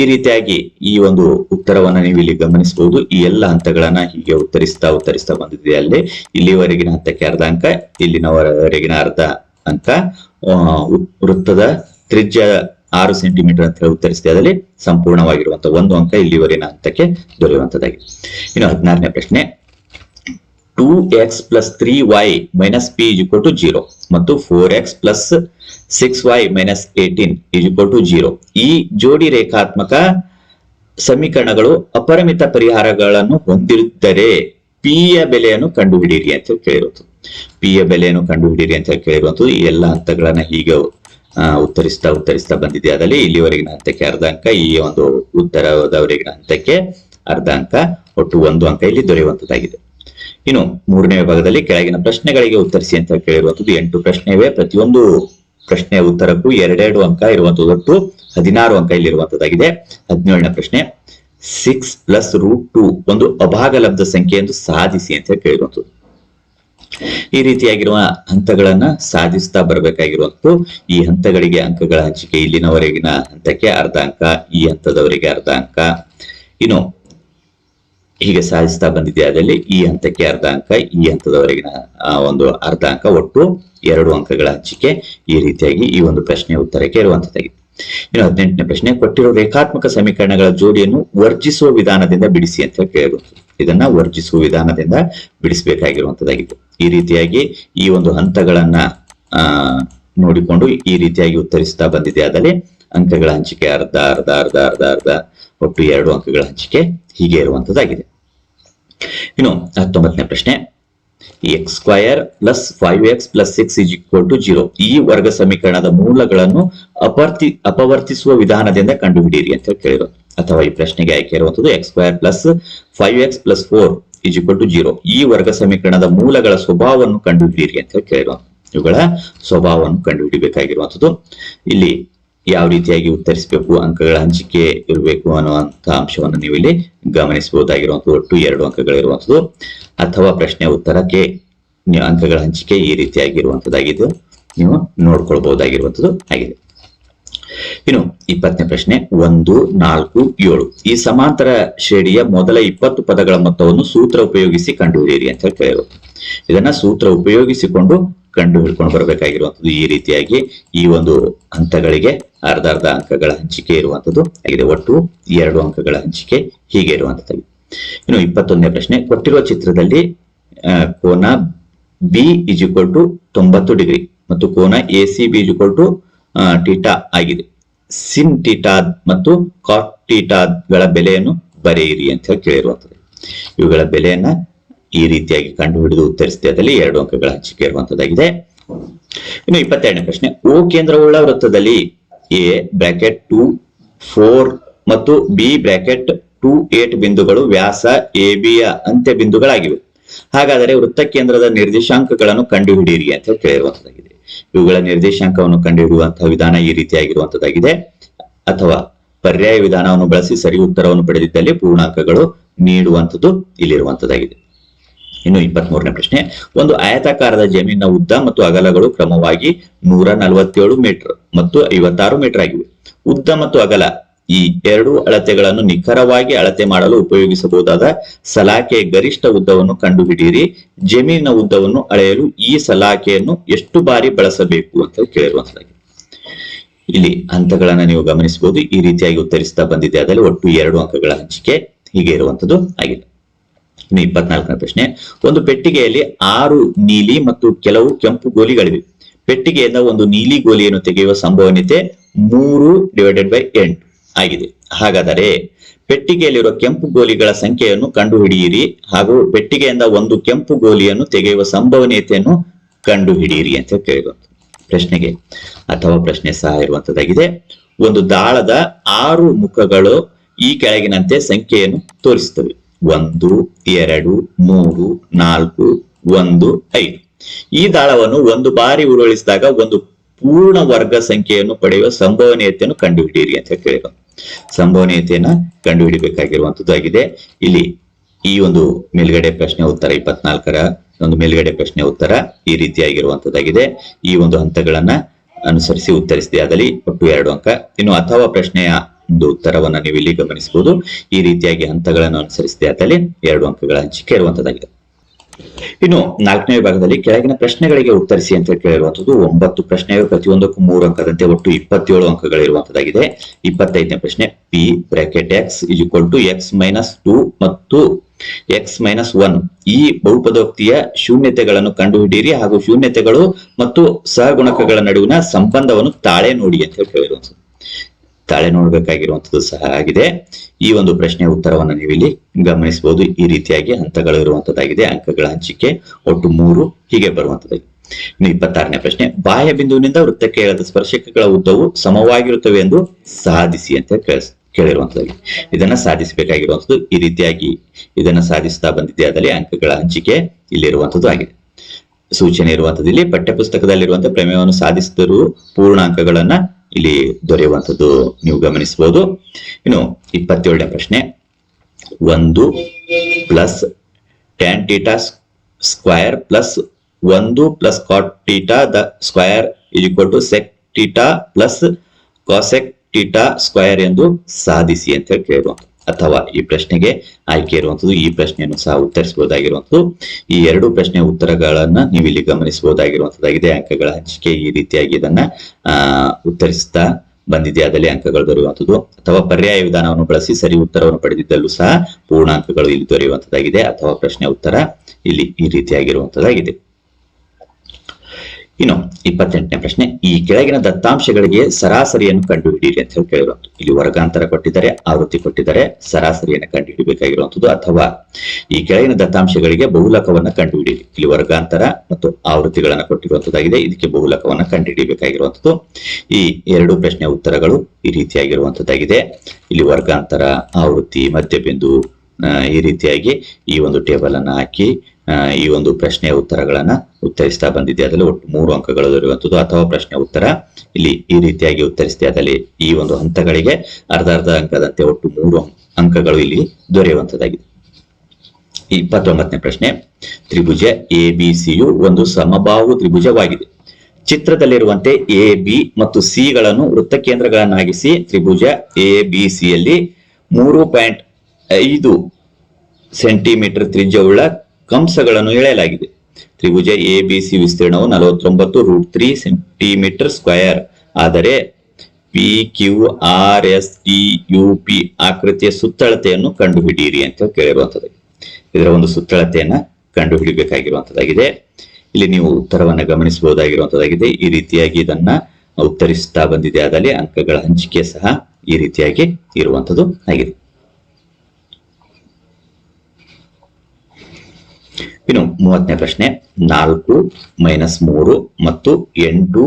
ಈ ರೀತಿಯಾಗಿ ಈ ಒಂದು ಉತ್ತರವನ್ನ ನೀವು ಇಲ್ಲಿ ಗಮನಿಸಬಹುದು. ಈ ಎಲ್ಲ ಹಂತಗಳನ್ನ ಹೀಗೆ ಉತ್ತರಿಸ್ತಾ ಉತ್ತರಿಸ್ತಾ ಬಂದಿದೆ. ಅಲ್ಲಿ ಇಲ್ಲಿವರೆಗಿನ ಹಂತಕ್ಕೆ ಅರ್ಧ ಅಂಕ, ಇಲ್ಲಿನವರೆಗಿನ ಅರ್ಧ ಅಂಕ ವೃತ್ತದ ತ್ರಿಜ್ಯ ಆರು ಸೆಂಟಿಮೀಟರ್ ಅಂತ ಹೇಳಿ ಉತ್ತರಿಸಿದೆ ಅದರಲ್ಲಿ ಸಂಪೂರ್ಣವಾಗಿರುವಂತಹ ಒಂದು ಅಂಕ ಇಲ್ಲಿವರೆಗಿನ ಹಂತಕ್ಕೆ ದೊರೆಯುವಂತದ್ದಾಗಿದೆ ಇನ್ನು ಹದಿನಾರನೇ ಪ್ರಶ್ನೆ. Two X plus three Y minus P is to zero ಮತ್ತು four X plus six Y minus eighteen is to zero ಈ ಜೋಡಿ ರೇಖಾತ್ಮಕ ಸಮೀಕರಣಗಳು ಅಪರಿಮಿತ ಪರಿಹಾರಗಳನ್ನು ಹೊಂದಿರುತ್ತರೆ ಪಿ ಯ ಬೆಲೆಯನ್ನು ಕಂಡುಹಿಡಿಯಿರಿ ಅಂತ ಕೇಳಿರುವಂಥದ್ದು. ಪಿ ಯ ಬೆಲೆಯನ್ನು ಕಂಡುಹಿಡಿಯಿರಿ ಅಂತ ಕೇಳಿರುವಂಥದ್ದು. ಈ ಎಲ್ಲ ಹಂತಗಳನ್ನ ಹೀಗೆ ಉತ್ತರಿಸ್ತಾ ಉತ್ತರಿಸ್ತಾ ಬಂದಿದೆ ಅದರಲ್ಲಿ ಇಲ್ಲಿವರೆಗಿನ ಹಂತಕ್ಕೆ ಅರ್ಧ ಅಂಕ, ಈ ಒಂದು ಉತ್ತರದವರೆಗಿನ ಹಂತಕ್ಕೆ ಅರ್ಧ ಅಂಕ, ಒಟ್ಟು ಒಂದು ಅಂಕ ಇಲ್ಲಿ ದೊರೆಯುವಂತದ್ದಾಗಿದೆ. ಇನ್ನು ಮೂರನೇ ವಿಭಾಗದಲ್ಲಿ ಕೆಳಗಿನ ಪ್ರಶ್ನೆಗಳಿಗೆ ಉತ್ತರಿಸಿ ಅಂತ ಕೇಳಿರುವಂತದ್ದು ಎಂಟು ಪ್ರಶ್ನೆ ಇವೆ ಪ್ರತಿಯೊಂದು ಪ್ರಶ್ನೆಯ ಉತ್ತರಕ್ಕೂ ಎರಡೆರಡು ಅಂಕ ಇರುವಂತದ್ದು. ಒಟ್ಟು ಹದಿನಾರು ಅಂಕ ಇಲ್ಲಿ ಇರುವಂತದ್ದಾಗಿದೆ ಹದಿನೇಳನೇ ಪ್ರಶ್ನೆ ಸಿಕ್ಸ್ ಪ್ಲಸ್ ರೂಟ್ ಟು ಒಂದು ಅಭಾಗಲಬ್ಧ ಸಂಖ್ಯೆ ಎಂದು ಸಾಧಿಸಿ ಅಂತ ಕೇಳಿರುವಂತದ್ದು. ಈ ರೀತಿಯಾಗಿರುವ ಹಂತಗಳನ್ನ ಸಾಧಿಸ್ತಾ ಬರಬೇಕಾಗಿರುವಂತೂ ಈ ಹಂತಗಳಿಗೆ ಅಂಕಗಳ ಹಂಚಿಕೆ ಇಲ್ಲಿನವರೆಗಿನ ಹಂತಕ್ಕೆ ಅರ್ಧ ಅಂಕ, ಈ ಹಂತದವರೆಗೆ ಅರ್ಧ ಅಂಕ. ಇನ್ನು ಹೀಗೆ ಸಾಧಿಸ್ತಾ ಬಂದಿದೆ ಅದರಲ್ಲಿ ಈ ಹಂತಕ್ಕೆ ಅರ್ಧ ಅಂಕ, ಈ ಹಂತದವರೆಗಿನ ಒಂದು ಅರ್ಧ ಅಂಕ ಒಟ್ಟು ಎರಡು ಅಂಕಗಳ ಹಂಚಿಕೆ ಈ ರೀತಿಯಾಗಿ ಈ ಒಂದು ಪ್ರಶ್ನೆಯ ಉತ್ತರಕ್ಕೆ ಇರುವಂತದ್ದಾಗಿದೆ. ಇನ್ನು ಹದಿನೆಂಟನೇ ಪ್ರಶ್ನೆ, ಕೊಟ್ಟಿರೋ ರೇಖಾತ್ಮಕ ಸಮೀಕರಣಗಳ ಜೋಡಿಯನ್ನು ವರ್ಜಿಸುವ ವಿಧಾನದಿಂದ ಬಿಡಿಸಿ ಅಂತ ಕೇಳಿರುವಂಥದ್ದು ಇದನ್ನ ವರ್ಜಿಸುವ ವಿಧಾನದಿಂದ ಬಿಡಿಸಬೇಕಾಗಿರುವಂತದ್ದಾಗಿತ್ತು. ಈ ರೀತಿಯಾಗಿ ಈ ಒಂದು ಹಂತಗಳನ್ನ ನೋಡಿಕೊಂಡು ಈ ರೀತಿಯಾಗಿ ಉತ್ತರಿಸ್ತಾ ಬಂದಿದೆ. ಆದರೆ ಅಂಕಗಳ ಹಂಚಿಕೆ ಅರ್ಧ ಅರ್ಧ ಅರ್ಧ ಅರ್ಧ ಅರ್ಧ, ಒಟ್ಟು ಎರಡು ಅಂಕಗಳ ಹಂಚಿಕೆ ಹೀಗೆ ಇರುವಂತದ್ದಾಗಿದೆ. ಇನ್ನು ಹತ್ತೊಂಬತ್ತನೇ ಪ್ರಶ್ನೆ X square plus five X plus six is equal to zero ಈ ವರ್ಗ ಸಮೀಕರಣದ ಮೂಲಗಳನ್ನು ಅಪರ್ತಿ, ಅಪವರ್ತಿಸುವ ವಿಧಾನದಿಂದ ಕಂಡುಹಿಡಿಯಿರಿ ಅಂತ ಕೇಳಿರೋ ಅಥವಾ ಈ ಪ್ರಶ್ನೆಗೆ ಆಯ್ಕೆ ಇರುವಂತದ್ದು X square plus five X plus four is equal to zero ಈ ವರ್ಗ ಸಮೀಕರಣದ ಮೂಲಗಳ ಸ್ವಭಾವವನ್ನು ಕಂಡುಹಿಡಿಯಿರಿ ಅಂತ ಕೇಳಿರೋ ಇವುಗಳ ಸ್ವಭಾವವನ್ನು ಕಂಡುಹಿಡಿಬೇಕಾಗಿರುವಂತದ್ದು. ಇಲ್ಲಿ ಯಾವ ರೀತಿಯಾಗಿ ಉತ್ತರಿಸಬೇಕು, ಅಂಕಗಳ ಹಂಚಿಕೆ ಇರಬೇಕು ಅನ್ನುವಂತ ಅಂಶವನ್ನು ನೀವು ಇಲ್ಲಿ ಗಮನಿಸಬಹುದಾಗಿರುವಂತದ್ದು. ಒಟ್ಟು ಎರಡು ಅಂಕಗಳಿರುವಂತದ್ದು. ಅಥವಾ ಪ್ರಶ್ನೆ ಉತ್ತರಕ್ಕೆ ಅಂಕಗಳ ಹಂಚಿಕೆ ಈ ರೀತಿಯಾಗಿರುವಂತದ್ದಾಗಿದ್ದು ನೀವು ನೋಡ್ಕೊಳ್ಬಹುದಾಗಿರುವಂತದ್ದು ಆಗಿದೆ. ಇನ್ನು ಇಪ್ಪತ್ತನೇ ಪ್ರಶ್ನೆ, ಒಂದು, ನಾಲ್ಕು, ಏಳು. ಈ ಸಮಾಂತರ ಶ್ರೇಣಿಯ ಮೊದಲ ಇಪ್ಪತ್ತು ಪದಗಳ ಮೊತ್ತವನ್ನು ಸೂತ್ರ ಉಪಯೋಗಿಸಿ ಕಂಡುಹಿಡಿಯಿರಿ ಅಂತ ಹೇಳಿ ಇದನ್ನ ಸೂತ್ರ ಉಪಯೋಗಿಸಿಕೊಂಡು ಕಂಡು ಹಿಡ್ಕೊಂಡು ಬರಬೇಕಾಗಿರುವಂತದ್ದು ಈ ರೀತಿಯಾಗಿ ಈ ಒಂದು ಹಂತಗಳಿಗೆ ಅರ್ಧ ಅರ್ಧ ಅಂಕಗಳ ಹಂಚಿಕೆ ಇರುವಂಥದ್ದು ಆಗಿದೆ. ಒಟ್ಟು ಎರಡು ಅಂಕಗಳ ಹಂಚಿಕೆ ಹೀಗೆ ಇರುವಂತದ್ದಾಗಿದೆ. ಇನ್ನು ಇಪ್ಪತ್ತೊಂದನೇ ಪ್ರಶ್ನೆ, ಕೊಟ್ಟಿರುವ ಚಿತ್ರದಲ್ಲಿ ಕೋನ ಬಿ ಇಸ್ ಈಕ್ವಲ್ ಟು ತೊಂಬತ್ತು ಡಿಗ್ರಿ ಮತ್ತು ಕೋನ A C B is equal to theta ಆಗಿದೆ. ಸಿನ್ ಟೀಟಾ ಮತ್ತು ಕಾಟ್ ಟೀಟಾಗಳ ಬೆಲೆಯನ್ನು ಬರೆಯಿರಿ ಅಂತ ಹೇಳಿ ಕೇಳಿರುವಂಥದ್ದು. ಇವುಗಳ ಬೆಲೆಯನ್ನ ಈ ರೀತಿಯಾಗಿ ಕಂಡುಹಿಡಿದು ಉತ್ತರಿಸಿದೆ, ಅದರಲ್ಲಿ ಎರಡು ಅಂಕಗಳ ಹಂಚಿಕೆ ಇರುವಂತದ್ದಾಗಿದೆ ಇನ್ನು ಇಪ್ಪತ್ತೆರಡನೇ ಪ್ರಶ್ನೆ ಓ ಕೇಂದ್ರವುಳ್ಳ ವೃತ್ತದಲ್ಲಿ ಎ ಬ್ರಾಕೆಟ್ ಟು ಫೋರ್ ಮತ್ತು ಬಿ ಬ್ರಾಕೆಟ್ ಟು ಏಟ್ ಬಿಂದುಗಳು ವ್ಯಾಸ, ಎ ಬಿಯ ಅಂತ್ಯ ಬಿಂದುಗಳಾಗಿವೆ. ಹಾಗಾದರೆ ವೃತ್ತ ಕೇಂದ್ರದ ನಿರ್ದೇಶಾಂಕಗಳನ್ನು ಕಂಡುಹಿಡಿಯಿರಿ ಅಂತ ಕೇಳಿರುವಂತದ್ದಾಗಿದೆ ಇವುಗಳ ನಿರ್ದೇಶಾಂಕವನ್ನು ಕಂಡುಹಿಡಿಯುವಂತಹ ವಿಧಾನ ಈ ರೀತಿಯಾಗಿರುವಂತದ್ದಾಗಿದೆ ಅಥವಾ ಪರ್ಯಾಯ ವಿಧಾನವನ್ನು ಬಳಸಿ ಸರಿ ಉತ್ತರವನ್ನು ಪಡೆದಿದ್ದಲ್ಲಿ ಪೂರ್ಣಾಂಕಗಳು ನೀಡುವಂಥದ್ದು ಇಲ್ಲಿರುವಂತದ್ದಾಗಿದೆ ಇನ್ನು ಇಪ್ಪತ್ತ್ ಮೂರನೇ ಪ್ರಶ್ನೆ. ಒಂದು ಆಯತಾಕಾರದ ಜಮೀನಿನ ಉದ್ದ ಮತ್ತು ಅಗಲಗಳು ಕ್ರಮವಾಗಿ ನೂರ ನಲವತ್ತೇಳು ಮೀಟರ್ ಮತ್ತು ಐವತ್ತಾರು ಮೀಟರ್ ಆಗಿವೆ. ಉದ್ದ ಮತ್ತು ಅಗಲ ಈ ಎರಡು ಅಳತೆಗಳನ್ನು ನಿಖರವಾಗಿ ಅಳತೆ ಮಾಡಲು ಉಪಯೋಗಿಸಬಹುದಾದ ಸಲಾಕೆಯ ಗರಿಷ್ಠ ಉದ್ದವನ್ನು ಕಂಡುಹಿಡಿಯಿರಿ. ಜಮೀನಿನ ಉದ್ದವನ್ನು ಅಳೆಯಲು ಈ ಸಲಾಕೆಯನ್ನು ಎಷ್ಟು ಬಾರಿ ಬಳಸಬೇಕು ಅಂತ ಕೇಳಿರುವಂತದ್ದಾಗಿ ಇಲ್ಲಿ ಹಂತಗಳನ್ನ ನೀವು ಗಮನಿಸಬಹುದು. ಈ ರೀತಿಯಾಗಿ ಉತ್ತರಿಸ್ತಾ ಬಂದಿದೆ ಅದರಲ್ಲಿ ಒಟ್ಟು ಎರಡು ಅಂಕಗಳ ಹಂಚಿಕೆ ಹೀಗೆ ಇರುವಂತದ್ದು ಆಗಿದೆ. ಇನ್ನು ಇಪ್ಪತ್ನಾಲ್ಕನೇ ಪ್ರಶ್ನೆ. ಒಂದು ಪೆಟ್ಟಿಗೆಯಲ್ಲಿ ಆರು ನೀಲಿ ಮತ್ತು ಕೆಲವು ಕೆಂಪು ಗೋಲಿಗಳಿವೆ. ಪೆಟ್ಟಿಗೆಯಿಂದ ಒಂದು ನೀಲಿ ಗೋಲಿಯನ್ನು ತೆಗೆಯುವ ಸಂಭವನೀಯತೆ ಮೂರು ಡಿವೈಡೆಡ್ ಬೈ ಎಂಟು. ಆಗಿದೆ. ಹಾಗಾದರೆ ಪೆಟ್ಟಿಗೆಯಲ್ಲಿರುವ ಕೆಂಪು ಗೋಲಿಗಳ ಸಂಖ್ಯೆಯನ್ನು ಕಂಡುಹಿಡಿಯಿರಿ ಹಾಗೂ ಪೆಟ್ಟಿಗೆಯಿಂದ ಒಂದು ಕೆಂಪು ಗೋಲಿಯನ್ನು ತೆಗೆಯುವ ಸಂಭವನೀಯತೆಯನ್ನು ಕಂಡುಹಿಡಿಯಿರಿ ಅಂತ ಕೇಳಿರುವಂತ ಪ್ರಶ್ನೆಗೆ ಅಥವಾ ಪ್ರಶ್ನೆ ಸಹ ಇರುವಂತದ್ದಾಗಿದೆ. ಒಂದು ದಾಳದ ಆರು ಮುಖಗಳು ಈ ಕೆಳಗಿನಂತೆ ಸಂಖ್ಯೆಯನ್ನು ತೋರಿಸುತ್ತವೆ. ಒಂದು, ಎರಡು, ಮೂರು, ನಾಲ್ಕು, ಒಂದು, ಐದು. ಈ ದಾಳವನ್ನು ಒಂದು ಬಾರಿ ಉರುಳಿಸಿದಾಗ ಒಂದು ಪೂರ್ಣ ವರ್ಗ ಸಂಖ್ಯೆಯನ್ನು ಪಡೆಯುವ ಸಂಭವನೀಯತೆಯನ್ನು ಕಂಡುಹಿಡಿಯಿರಿ ಅಂತ ಕೇಳಿರೋ ಸಂಭವನೀಯತೆಯನ್ನ ಕಂಡುಹಿಡಿಬೇಕಾಗಿರುವಂತದ್ದಾಗಿದೆ. ಇಲ್ಲಿ ಈ ಒಂದು ಮೇಲ್ಗಡೆ ಪ್ರಶ್ನೆ ಉತ್ತರ ಇಪ್ಪತ್ನಾಲ್ಕರ ಒಂದು ಮೇಲ್ಗಡೆ ಪ್ರಶ್ನೆ ಉತ್ತರ ಈ ರೀತಿಯಾಗಿರುವಂತದ್ದಾಗಿದೆ. ಈ ಒಂದು ಹಂತಗಳನ್ನ ಅನುಸರಿಸಿ ಉತ್ತರಿಸಿದೆ. ಅದಲ್ಲಿ ಒಟ್ಟು ಎರಡು ಅಂಕ. ಇನ್ನು ಅಥವಾ ಪ್ರಶ್ನೆಯ ಒಂದು ಉತ್ತರವನ್ನು ನೀವು ಇಲ್ಲಿ ಗಮನಿಸಬಹುದು. ಈ ರೀತಿಯಾಗಿ ಹಂತಗಳನ್ನು ಅನುಸರಿಸಿದೆ. ಆದಲ್ಲಿ ಎರಡು ಅಂಕಗಳ ಹಂಚಿಕೆ ಇರುವಂತದ್ದಾಗಿದೆ. ಇನ್ನು ನಾಲ್ಕನೇ ವಿಭಾಗದಲ್ಲಿ ಕೆಳಗಿನ ಪ್ರಶ್ನೆಗಳಿಗೆ ಉತ್ತರಿಸಿ ಅಂತ ಕೇಳಿರುವಂತದ್ದು ಒಂಬತ್ತು ಪ್ರಶ್ನೆಗಳು ಪ್ರತಿಯೊಂದಕ್ಕೂ ಮೂರು ಅಂಕದಂತೆ ಒಟ್ಟು ಇಪ್ಪತ್ತೇಳು ಅಂಕಗಳಿರುವಂತದ್ದಾಗಿದೆ ಇಪ್ಪತ್ತೈದನೇ ಪ್ರಶ್ನೆ P bracket X is equal to X minus two ಮತ್ತು ಎಕ್ಸ್ ಮೈನಸ್ ಒನ್ ಈ ಬಹುಪದೋಕ್ತಿಯ ಶೂನ್ಯತೆಗಳನ್ನು ಕಂಡುಹಿಡಿಯಿರಿ ಹಾಗೂ ಶೂನ್ಯತೆಗಳು ಮತ್ತು ಸಹಗುಣಕಗಳ ನಡುವಿನ ಸಂಬಂಧವನ್ನು ತಾಳೆ ನೋಡಿ ಅಂತ ಹೇಳಿ ಹೇಳಿರುವಂಥದ್ದು ತಾಳೆ ನೋಡ್ಬೇಕಾಗಿರುವಂತದ್ದು ಸಹ ಆಗಿದೆ. ಈ ಒಂದು ಪ್ರಶ್ನೆ ಉತ್ತರವನ್ನು ನೀವಿಲ್ಲಿ ಗಮನಿಸಬಹುದು. ಈ ರೀತಿಯಾಗಿ ಹಂತಗಳು ಇರುವಂತದ್ದಾಗಿದೆ ಅಂಕಗಳ ಹಂಚಿಕೆ ಒಟ್ಟು ಮೂರು, ಹೀಗೆ ಬರುವಂತದ್ದು ಇನ್ನು ಇಪ್ಪತ್ತಾರನೇ ಪ್ರಶ್ನೆ, ಬಾಹ್ಯ ಬಿಂದುವಿನಿಂದ ವೃತ್ತಕ್ಕೆ ಎಳೆದ ಸ್ಪರ್ಶಕಗಳ ಉದ್ದವು ಸಮವಾಗಿರುತ್ತವೆ ಎಂದು ಸಾಧಿಸಿ ಅಂತ ಕೇಳಿಸ್ ಕೇಳಿರುವಂತದ್ದಾಗಿ ಇದನ್ನ ಸಾಧಿಸಬೇಕಾಗಿರುವಂತದ್ದು ಈ ರೀತಿಯಾಗಿ ಇದನ್ನ ಸಾಧಿಸ್ತಾ ಬಂದಿದೆ ಅದರಲ್ಲಿ ಅಂಕಗಳ ಹಂಚಿಕೆ ಇಲ್ಲಿರುವಂತದ್ದು ಆಗಿದೆ. ಸೂಚನೆ ಇರುವಂತದ್ದು ಇಲ್ಲಿ ಪಠ್ಯಪುಸ್ತಕದಲ್ಲಿರುವಂತಹ ಪ್ರಮೇಯವನ್ನು ಸಾಧಿಸಿದರೂ ಪೂರ್ಣ ಅಂಕಗಳನ್ನ ಇಲ್ಲಿ ದೊರೆಯುವಂತದ್ದು ನೀವು ಗಮನಿಸಬಹುದು. ಇನ್ನು ಇಪ್ಪತ್ತೇಳನೇ ಪ್ರಶ್ನೆ. ಒಂದು plus tan theta square plus ಒಂದು plus cot theta the square is equal to sec theta plus cosec theta square ಎಂದು ಸಾಧಿಸಿ ಅಂತ ಹೇಳಿ ಕೇಳಿರುವಂಥದ್ದು ಅಥವಾ ಈ ಪ್ರಶ್ನೆಗೆ ಆಯ್ಕೆ ಇರುವಂತದ್ದು ಈ ಪ್ರಶ್ನೆಯನ್ನು ಸಹ ಉತ್ತರಿಸಬಹುದಾಗಿರುವಂತದ್ದು ಈ ಎರಡು ಪ್ರಶ್ನೆ ಉತ್ತರಗಳನ್ನ ನೀವು ಇಲ್ಲಿ ಗಮನಿಸಬಹುದಾಗಿರುವಂತದ್ದಾಗಿದೆ ಅಂಕಗಳ ಹಂಚಿಕೆ ಈ ರೀತಿಯಾಗಿ ಇದನ್ನ, ಆ, ಉತ್ತರಿಸ್ತಾ ಬಂದಿದೆ ಅದರಲ್ಲಿ ಅಂಕಗಳು ದೊರೆಯುವಂಥದ್ದು. ಅಥವಾ ಪರ್ಯಾಯ ವಿಧಾನವನ್ನು ಬಳಸಿ ಸರಿ ಉತ್ತರವನ್ನು ಪಡೆದಿದ್ದಲ್ಲೂ ಸಹ ಪೂರ್ಣಾಂಕಗಳು ಇಲ್ಲಿ ದೊರೆಯುವಂತದ್ದಾಗಿದೆ ಅಥವಾ ಪ್ರಶ್ನೆ ಉತ್ತರ ಇಲ್ಲಿ ಈ ರೀತಿಯಾಗಿರುವಂತದ್ದಾಗಿದೆ ಇನ್ನು ಇಪ್ಪತ್ತೆಂಟನೇ ಪ್ರಶ್ನೆ, ಈ ಕೆಳಗಿನ ದತ್ತಾಂಶಗಳಿಗೆ ಸರಾಸರಿಯನ್ನು ಕಂಡುಹಿಡಿಯಿರಿ ಅಂತ ಹೇಳಿ ಕೇಳಿರುವಂಥದ್ದು. ಇಲ್ಲಿ ವರ್ಗಾಂತರ ಕೊಟ್ಟಿದ್ದಾರೆ, ಆವೃತ್ತಿ ಕೊಟ್ಟಿದ್ದಾರೆ, ಸರಾಸರಿಯನ್ನು ಕಂಡುಹಿಡಿಯಬೇಕಾಗಿರುವಂಥದ್ದು ಅಥವಾ ಈ ಕೆಳಗಿನ ದತ್ತಾಂಶಗಳಿಗೆ ಬಹುಲಕವನ್ನು ಕಂಡುಹಿಡಿಯಿರಿ. ಇಲ್ಲಿ ವರ್ಗಾಂತರ ಮತ್ತು ಆವೃತ್ತಿಗಳನ್ನು ಕೊಟ್ಟಿರುವಂತದ್ದಾಗಿದೆ ಇದಕ್ಕೆ ಬಹುಲಕವನ್ನು ಕಂಡುಹಿಡಿಯಬೇಕಾಗಿರುವಂಥದ್ದು ಈ ಎರಡು ಪ್ರಶ್ನೆ ಉತ್ತರಗಳು ಈ ರೀತಿಯಾಗಿರುವಂತದ್ದಾಗಿದೆ ಇಲ್ಲಿ ವರ್ಗಾಂತರ, ಆವೃತ್ತಿ, ಮಧ್ಯಬಿಂದು ಈ ರೀತಿಯಾಗಿ ಈ ಒಂದು ಟೇಬಲ್ ಅನ್ನು ಹಾಕಿ ಈ ಒಂದು ಪ್ರಶ್ನೆಯ ಉತ್ತರಗಳನ್ನ ಉತ್ತರಿಸ್ತಾ ಬಂದಿದೆ ಅದರಲ್ಲಿ ಒಟ್ಟು ಮೂರು ಅಂಕಗಳು ದೊರೆಯುವಂಥದ್ದು. ಅಥವಾ ಪ್ರಶ್ನೆ ಉತ್ತರ ಇಲ್ಲಿ ಈ ರೀತಿಯಾಗಿ ಉತ್ತರಿಸಿದೆ. ಅದರಲ್ಲಿ ಈ ಒಂದು ಹಂತಗಳಿಗೆ ಅರ್ಧ ಅರ್ಧ ಅಂಕದಂತೆ ಒಟ್ಟು ಮೂರು ಅಂಕಗಳು ಇಲ್ಲಿ ದೊರೆಯುವಂತದ್ದಾಗಿದೆ ಇಪ್ಪತ್ತೊಂಬತ್ತನೇ ಪ್ರಶ್ನೆ. ತ್ರಿಭುಜ ಎ, ಬಿ ಸಿಯು ಒಂದು ಸಮಬಾಹು ತ್ರಿಭುಜವಾಗಿದೆ. ಚಿತ್ರದಲ್ಲಿರುವಂತೆ ಎ, ಬಿ ಮತ್ತು ಸಿ ಗಳನ್ನು ವೃತ್ತ ಕೇಂದ್ರಗಳನ್ನಾಗಿಸಿ ತ್ರಿಭುಜ ಎ, ಬಿ, ಸಿ ಯಲ್ಲಿ ಮೂರು ಪಾಯಿಂಟ್ ಐದು ಸೆಂಟಿಮೀಟರ್ ತ್ರಿಜ್ಯವುಳ್ಳ ಕಂಸಗಳನ್ನು ಎಳೆಯಲಾಗಿದೆ. ತ್ರಿಭುಜ ಎ ಬಿ ಸಿ ವಿಸ್ತೀರ್ಣವು ನಲವತ್ತೊಂಬತ್ತು ರೂಟ್ ತ್ರೀ ಸೆಂಟಿಮೀಟರ್ ಸ್ಕ್ವಯರ್ ಆದರೆ P Q R S T U P ಆಕೃತಿಯ ಸುತ್ತಳತೆಯನ್ನು ಕಂಡುಹಿಡಿಯಿರಿ ಅಂತ ಕೇಳಿರುವಂತದ್ದು ಇದರ ಒಂದು ಸುತ್ತಳತೆಯನ್ನು ಕಂಡುಹಿಡಿಬೇಕಾಗಿರುವಂತದ್ದಾಗಿದೆ ಇಲ್ಲಿ ನೀವು ಉತ್ತರವನ್ನು ಗಮನಿಸಬಹುದಾಗಿರುವಂತದ್ದಾಗಿದೆ ಈ ರೀತಿಯಾಗಿ ಇದನ್ನ ಉತ್ತರಿಸುತ್ತಾ ಬಂದಿದೆ. ಆದಲ್ಲಿ ಅಂಕಗಳ ಹಂಚಿಕೆ ಸಹ ಈ ರೀತಿಯಾಗಿ ಇರುವಂತದ್ದು ಆಗಿದೆ. ಇನ್ನು ಮೂವತ್ತನೇ ಪ್ರಶ್ನೆ, ನಾಲ್ಕು ಮೈನಸ್ ಮೂರು ಮತ್ತು ಎಂಟು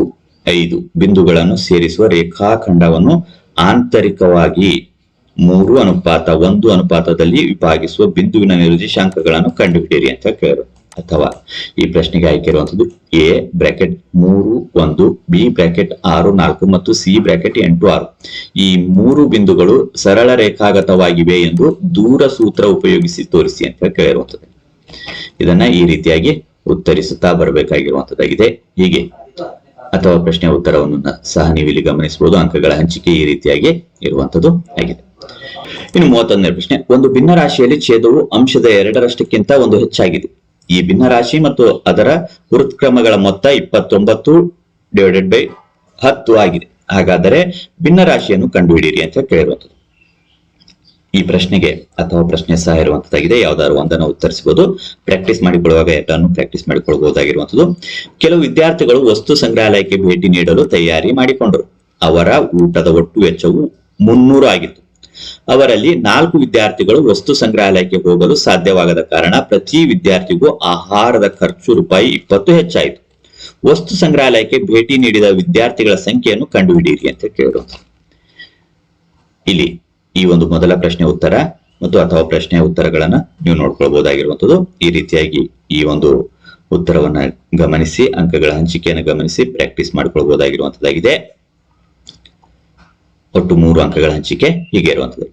ಐದು ಬಿಂದುಗಳನ್ನು ಸೇರಿಸುವ ರೇಖಾಖಂಡವನ್ನು ಆಂತರಿಕವಾಗಿ ಮೂರು ಅನುಪಾತ, ಒಂದು ಅನುಪಾತದಲ್ಲಿ ವಿಭಾಗಿಸುವ ಬಿಂದುವಿನ ನಿರ್ದೇಶಾಂಕಗಳನ್ನು ಕಂಡುಹಿಡಿಯಿರಿ ಅಂತ ಕೇಳರು. ಅಥವಾ ಈ ಪ್ರಶ್ನೆಗೆ ಆಯ್ಕೆ ಇರುವಂತದ್ದು ಎ ಬ್ರಾಕೆಟ್ ಮೂರು, ಒಂದು, ಬಿ ಬ್ರಾಕೆಟ್ ಆರು, ನಾಲ್ಕು ಮತ್ತು ಸಿ ಬ್ರಾಕೆಟ್ ಎಂಟು, ಆರು. ಈ ಮೂರು ಬಿಂದುಗಳು ಸರಳ ರೇಖಾಗತವಾಗಿವೆ ಎಂದು ದೂರ ಸೂತ್ರ ಉಪಯೋಗಿಸಿ ತೋರಿಸಿ ಅಂತ ಕೇಳಿರುವಂತದ್ದು ಇದನ್ನ ಈ ರೀತಿಯಾಗಿ ಉತ್ತರಿಸುತ್ತಾ ಬರಬೇಕಾಗಿರುವಂತದ್ದಾಗಿದೆ. ಹೀಗೆ ಅಥವಾ ಪ್ರಶ್ನೆ ಉತ್ತರವನ್ನು ಸಹ ನೀವು ಇಲ್ಲಿ ಗಮನಿಸಬಹುದು. ಅಂಕಗಳ ಹಂಚಿಕೆ ಈ ರೀತಿಯಾಗಿ ಇರುವಂತದ್ದು ಆಗಿದೆ. ಇನ್ನು ಮೂವತ್ತೊಂದನೇ ಪ್ರಶ್ನೆ. ಒಂದು ಭಿನ್ನ ರಾಶಿಯಲ್ಲಿ ಛೇದವು ಅಂಶದ ಎರಡರಷ್ಟಕ್ಕಿಂತ ಒಂದು ಹೆಚ್ಚಾಗಿದೆ. ಈ ಭಿನ್ನ ರಾಶಿ ಮತ್ತು ಅದರ ಹುರುತ್ಕ್ರಮಗಳ ಮೊತ್ತ ಇಪ್ಪತ್ತೊಂಬತ್ತು ಡಿವೈಡೆಡ್ ಬೈ ಹತ್ತು ಆಗಿದೆ. ಹಾಗಾದರೆ ಭಿನ್ನ ರಾಶಿಯನ್ನು ಕಂಡುಹಿಡಿಯಿರಿ ಅಂತ ಕೇಳಿರುವಂತದ್ದು. ಈ ಪ್ರಶ್ನೆಗೆ ಅಥವಾ ಪ್ರಶ್ನೆ ಸಹ ಇರುವಂತದ್ದಾಗಿದೆ. ಯಾವ್ದಾದ್ರು ಒಂದನ್ನು ಉತ್ತರಿಸಬಹುದು. ಪ್ರಾಕ್ಟೀಸ್ ಮಾಡಿಕೊಳ್ಳುವಾಗ ಎರಡನ್ನು ಪ್ರಾಕ್ಟೀಸ್ ಮಾಡಿಕೊಳ್ಳಬಹುದಾಗಿರುವಂತದ್ದು. ಕೆಲವು ವಿದ್ಯಾರ್ಥಿಗಳು ವಸ್ತು ಸಂಗ್ರಹಾಲಯಕ್ಕೆ ಭೇಟಿ ನೀಡಲು ತಯಾರಿ ಮಾಡಿಕೊಂಡರು. ಅವರ ಊಟದ ಒಟ್ಟು ವೆಚ್ಚವು ಮುನ್ನೂರು ಆಗಿತ್ತು. ಅವರಲ್ಲಿ ನಾಲ್ಕು ವಿದ್ಯಾರ್ಥಿಗಳು ವಸ್ತು ಸಂಗ್ರಹಾಲಯಕ್ಕೆ ಹೋಗಲು ಸಾಧ್ಯವಾಗದ ಕಾರಣ ಪ್ರತಿ ವಿದ್ಯಾರ್ಥಿಗೂ ಆಹಾರದ ಖರ್ಚು ರೂಪಾಯಿ ಇಪ್ಪತ್ತು ಹೆಚ್ಚಾಯಿತು. ವಸ್ತು ಸಂಗ್ರಹಾಲಯಕ್ಕೆ ಭೇಟಿ ನೀಡಿದ ವಿದ್ಯಾರ್ಥಿಗಳ ಸಂಖ್ಯೆಯನ್ನು ಕಂಡುಹಿಡಿಯಿರಿ ಅಂತ ಕೇಳಿದ್ರು ಇಲ್ಲಿ ಈ ಒಂದು ಮೊದಲ ಪ್ರಶ್ನೆ ಉತ್ತರ ಮತ್ತು ಅಥವಾ ಪ್ರಶ್ನೆಯ ಉತ್ತರಗಳನ್ನ ನೀವು ನೋಡ್ಕೊಳ್ಬಹುದಾಗಿರುವಂತದ್ದು ಈ ರೀತಿಯಾಗಿ ಈ ಒಂದು ಉತ್ತರವನ್ನ ಗಮನಿಸಿ, ಅಂಕಗಳ ಹಂಚಿಕೆಯನ್ನು ಗಮನಿಸಿ ಪ್ರಾಕ್ಟೀಸ್ ಮಾಡ್ಕೊಳ್ಬಹುದಾಗಿರುವಂತದ್ದಾಗಿದೆ ಒಟ್ಟು ಮೂರು ಅಂಕಗಳ ಹಂಚಿಕೆ ಹೀಗೆ ಇರುವಂತದ್ದು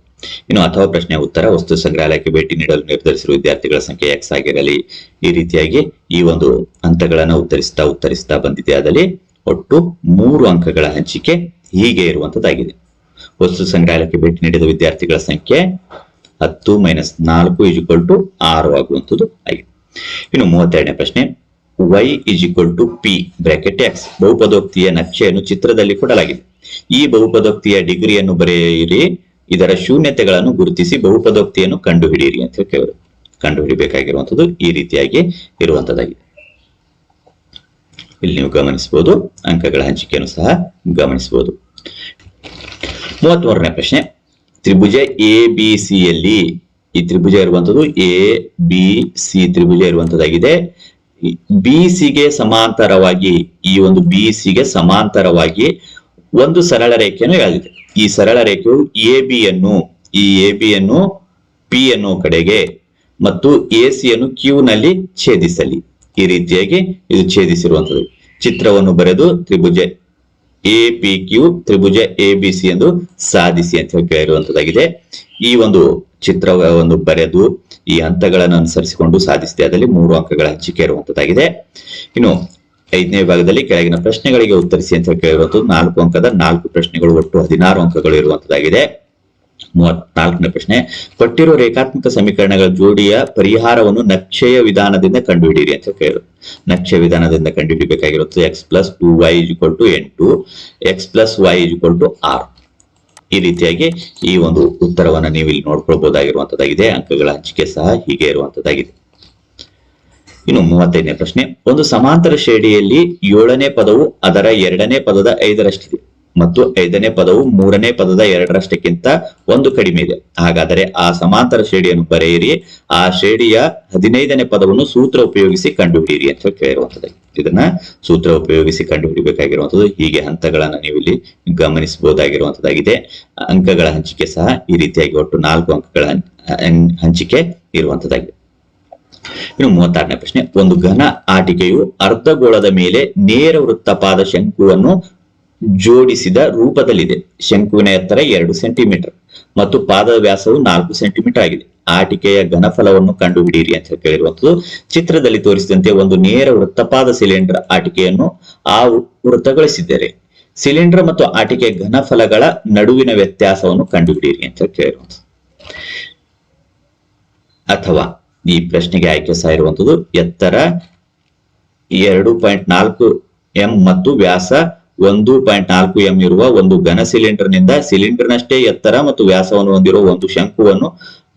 ಇನ್ನು ಅಥವಾ ಪ್ರಶ್ನೆಯ ಉತ್ತರ, ವಸ್ತು ಸಂಗ್ರಹಾಲಯಕ್ಕೆ ಭೇಟಿ ನೀಡಲು ನಿರ್ಧರಿಸಿರುವ ವಿದ್ಯಾರ್ಥಿಗಳ ಸಂಖ್ಯೆ ಎಕ್ಸ್ ಆಗಿರಲಿ, ಈ ರೀತಿಯಾಗಿ ಈ ಒಂದು ಹಂತಗಳನ್ನ ಉತ್ತರಿಸ್ತಾ ಉತ್ತರಿಸ್ತಾ ಬಂದಿದೆ. ಅದರಲ್ಲಿ ಒಟ್ಟು ಮೂರು ಅಂಕಗಳ ಹಂಚಿಕೆ ಹೀಗೆ ಇರುವಂತದ್ದಾಗಿದೆ ವಸ್ತು ಸಂಗ್ರಹಾಲಯಕ್ಕೆ ಭೇಟಿ ನೀಡಿದ ವಿದ್ಯಾರ್ಥಿಗಳ ಸಂಖ್ಯೆ ಹತ್ತು ಮೈನಸ್ ನಾಲ್ಕು ಈಕ್ವಲ್ ಟು ಆರು ಆಗುವಂಥದ್ದು ಆಗಿದೆ. ಇನ್ನು ಮೂವತ್ತೆರಡನೇ ಪ್ರಶ್ನೆ Y equal to P bracket X ಬಹುಪದೋಕ್ತಿಯ ನಕ್ಷೆಯನ್ನು ಚಿತ್ರದಲ್ಲಿ ಕೊಡಲಾಗಿದೆ. ಈ ಬಹುಪದೋಕ್ತಿಯ ಡಿಗ್ರಿಯನ್ನು ಬರೆಯಿರಿ, ಇದರ ಶೂನ್ಯತೆಗಳನ್ನು ಗುರುತಿಸಿ ಬಹುಪದೋಕ್ತಿಯನ್ನು ಕಂಡುಹಿಡಿಯಿರಿ ಅಂತ ಹೇಳಿ ಕಂಡುಹಿಡಿಬೇಕಾಗಿರುವಂಥದ್ದು ಈ ರೀತಿಯಾಗಿ ಇರುವಂತದ್ದಾಗಿದೆ ಇಲ್ಲಿ ನೀವು ಗಮನಿಸಬಹುದು ಅಂಕಗಳ ಹಂಚಿಕೆಯನ್ನು ಸಹ ಗಮನಿಸಬಹುದು ಮೂವತ್ಮೂರನೇ ಪ್ರಶ್ನೆ. ತ್ರಿಭುಜ ಎ ಬಿ ಸಿ ಯಲ್ಲಿ ಈ ತ್ರಿಭುಜ ಇರುವಂತದ್ದು ಎ ಬಿ ಸಿ ತ್ರಿಭುಜ ಇರುವಂತದ್ದಾಗಿದೆ. ಬಿ ಗೆ ಸಮಾಂತರವಾಗಿ, ಈ ಒಂದು ಬಿ ಗೆ ಸಮಾಂತರವಾಗಿ ಒಂದು ಸರಳ ರೇಖೆಯನ್ನು ಎಳೆದಿದೆ. ಈ ಸರಳ ರೇಖೆಯು ಎ ಬಿ ಯನ್ನು, ಈ ಎ ಬಿ ಯನ್ನು ಪಿ ಅನ್ನೋ ಕಡೆಗೆ ಮತ್ತು ಎ ಸಿ ಯನ್ನು ಕ್ಯೂ ನಲ್ಲಿ ಛೇದಿಸಲಿ. ಈ ರೀತಿಯಾಗಿ ಇದು ಛೇದಿಸಿರುವಂತದ್ದು. ಚಿತ್ರವನ್ನು ಬರೆದು ತ್ರಿಭುಜ ಎ ಪಿ ಕ್ಯೂ ತ್ರಿಭುಜ ಎ ಬಿ ಸಿ ಎಂದು ಸಾಧಿಸಿ ಅಂತ ಹೇಳಿ ಈ ಒಂದು ಚಿತ್ರವನ್ನು ಬರೆದು ಈ ಹಂತಗಳನ್ನು ಅನುಸರಿಸಿಕೊಂಡು ಸಾಧಿಸಿದೆ. ಅದರಲ್ಲಿ ಮೂರು ಅಂಕಗಳ ಹಂಚಿಕೆ ಇರುವಂತದ್ದಾಗಿದೆ. ಇನ್ನು ಐದನೇ ವಿಭಾಗದಲ್ಲಿ ಕೆಳಗಿನ ಪ್ರಶ್ನೆಗಳಿಗೆ ಉತ್ತರಿಸಿ ಅಂತ ಹೇಳಿ ಕೇಳಿರುವಂತದ್ದು ನಾಲ್ಕು ಅಂಕದ ನಾಲ್ಕು ಪ್ರಶ್ನೆಗಳು ಒಟ್ಟು ಹದಿನಾರು ಅಂಕಗಳು ಇರುವಂತದ್ದಾಗಿದೆ. ಮೂವತ್ನಾಲ್ಕನೇ ಪ್ರಶ್ನೆ ಕೊಟ್ಟಿರುವ ರೇಖಾತ್ಮಕ ಸಮೀಕರಣಗಳ ಜೋಡಿಯ ಪರಿಹಾರವನ್ನು ನಕ್ಷೆಯ ವಿಧಾನದಿಂದ ಕಂಡುಹಿಡಿಯಿರಿ ಅಂತ ಕೇಳಿದ್ರು ನಕ್ಷೆ ವಿಧಾನದಿಂದ ಕಂಡುಹಿಡಿಬೇಕಾಗಿರುತ್ತೆ. X plus two Y equal to ಎಂಟು X plus Y equal to R ಈ ರೀತಿಯಾಗಿ ಈ ಒಂದು ಉತ್ತರವನ್ನು ನೀವು ಇಲ್ಲಿ ನೋಡ್ಕೊಳ್ಬಹುದಾಗಿರುವಂತದ್ದಾಗಿದೆ ಅಂಕಗಳ ಹಂಚಿಕೆ ಸಹ ಹೀಗೆ ಇರುವಂತದ್ದಾಗಿದೆ. ಇನ್ನು ಮೂವತ್ತೈದನೇ ಪ್ರಶ್ನೆ, ಒಂದು ಸಮಾಂತರ ಶ್ರೇಣಿಯಲ್ಲಿ ಏಳನೇ ಪದವು ಅದರ ಎರಡನೇ ಪದದ ಐದರಷ್ಟಿದೆ. ಮತ್ತು ಐದನೇ ಪದವು ಮೂರನೇ ಪದದ ಎರಡರಷ್ಟಕ್ಕಿಂತ ಒಂದು ಕಡಿಮೆ ಇದೆ. ಹಾಗಾದರೆ ಆ ಸಮಾಂತರ ಶ್ರೇಣಿಯನ್ನು ಬರೆಯಿರಿ. ಆ ಶ್ರೇಣಿಯ ಹದಿನೈದನೇ ಪದವನ್ನು ಸೂತ್ರ ಉಪಯೋಗಿಸಿ ಕಂಡುಹಿಡಿಯಿರಿ ಅಂತ ಕೇಳಿರುವಂತದ್ದು ಇದನ್ನ ಸೂತ್ರ ಉಪಯೋಗಿಸಿ ಕಂಡುಹಿಡಿಬೇಕಾಗಿರುವಂತದ್ದು ಹೀಗೆ ಹಂತಗಳನ್ನು ನೀವು ಇಲ್ಲಿ ಗಮನಿಸಬಹುದಾಗಿರುವಂತದ್ದಾಗಿದೆ ಅಂಕಗಳ ಹಂಚಿಕೆ ಸಹ ಈ ರೀತಿಯಾಗಿ ಒಟ್ಟು ನಾಲ್ಕು ಅಂಕಗಳ ಹಂಚಿಕೆ ಇರುವಂತದ್ದಾಗಿದೆ ಇನ್ನು ಮೂವತ್ತಾರನೇ ಪ್ರಶ್ನೆ. ಒಂದು ಘನ ಆಟಿಕೆಯು ಅರ್ಧಗೋಳದ ಮೇಲೆ ನೇರ ವೃತ್ತಪಾದ ಶಂಕುವನ್ನು ಜೋಡಿಸಿದ ರೂಪದಲ್ಲಿದೆ. ಶಂಕುವಿನ ಎತ್ತರ ಎರಡು ಸೆಂಟಿಮೀಟರ್ ಮತ್ತು ಪಾದದ ವ್ಯಾಸವು ನಾಲ್ಕು ಸೆಂಟಿಮೀಟರ್ ಆಗಿದೆ. ಆಟಿಕೆಯ ಘನಫಲವನ್ನು ಕಂಡುಹಿಡಿಯಿರಿ ಅಂತ ಕೇಳಿರುವಂತದ್ದು ಚಿತ್ರದಲ್ಲಿ ತೋರಿಸಿದಂತೆ ಒಂದು ನೇರ ವೃತ್ತಪಾದ ಸಿಲಿಂಡರ್ ಆಟಿಕೆಯನ್ನು ಆ ವೃತ್ತಗೊಳಿಸಿದ್ದಾರೆ. ಸಿಲಿಂಡರ್ ಮತ್ತು ಆಟಿಕೆ ಘನಫಲಗಳ ನಡುವಿನ ವ್ಯತ್ಯಾಸವನ್ನು ಕಂಡುಹಿಡಿಯಿರಿ ಅಂತ ಕೇಳಿರುವಂತದ್ದು ಅಥವಾ ಈ ಪ್ರಶ್ನೆಗೆ ಆಯ್ಕೆ ಸಹ ಇರುವಂತದ್ದು ಎತ್ತರ ಎರಡು ಪಾಯಿಂಟ್ ನಾಲ್ಕು ಎಂ ಮತ್ತು ವ್ಯಾಸ ಒಂದು ಪಾಯಿಂಟ್ ನಾಲ್ಕು ಎಂ ಇರುವ ಒಂದು ಘನ ಸಿಲಿಂಡರ್ನಿಂದ ಸಿಲಿಂಡರ್ನಷ್ಟೇ ಎತ್ತರ ಮತ್ತು ವ್ಯಾಸವನ್ನು ಹೊಂದಿರುವ ಒಂದು ಶಂಕುವನ್ನು